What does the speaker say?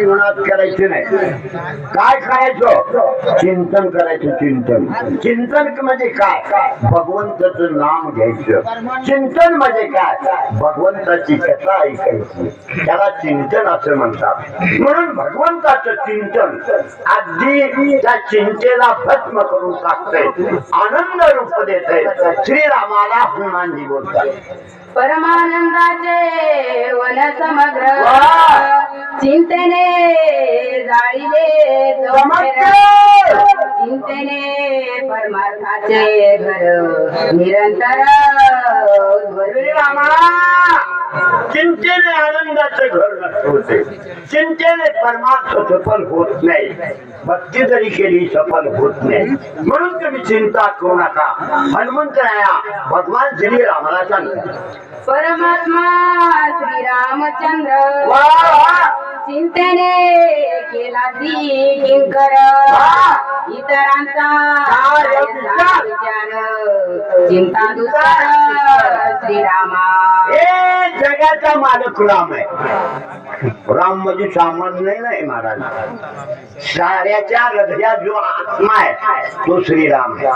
जीवनात करायचे नाही. काय करायचं चिंतन करायचं चिंतन. चिंतन म्हणजे काय? भगवंताचं नाम घ्यायचं. चिंतन म्हणजे काय? भगवंताची कथा ऐकायची. त्याला चिंतन असं म्हणतात. म्हणून भगवंताचं चिंतन अगदी त्या चिंतेला भस्म करून टाकतंय. आनंद रूप देतंय. श्रीरामाला हनुमानजी बोलतात. परमानंदाचे वन समग्र! चिंतेने जाळीले! चिंतेने परमार्थाचे घर. निरंतर रामा. चिंतेने आनंदाचं घर नष्ट होते. चिंतेने परमार्थ सफल होत नाही. भक्ती जरी केली सफल होत नाही. म्हणून तुम्ही चिंता करू नका. हनुमंत राया भगवान श्री रामाला सांगतात परमात्मा श्रीरामचंद्र वा, वा. चिंतने केला ती किंकर इतरांचा विचार? चिंता दुसर श्रीरामा. जगाचा मालक राम आहे. राम म्हणजे सामान्य नाही महाराज. साऱ्याच्या हृदयात जो आत्मा आहे तो श्रीराम आहे.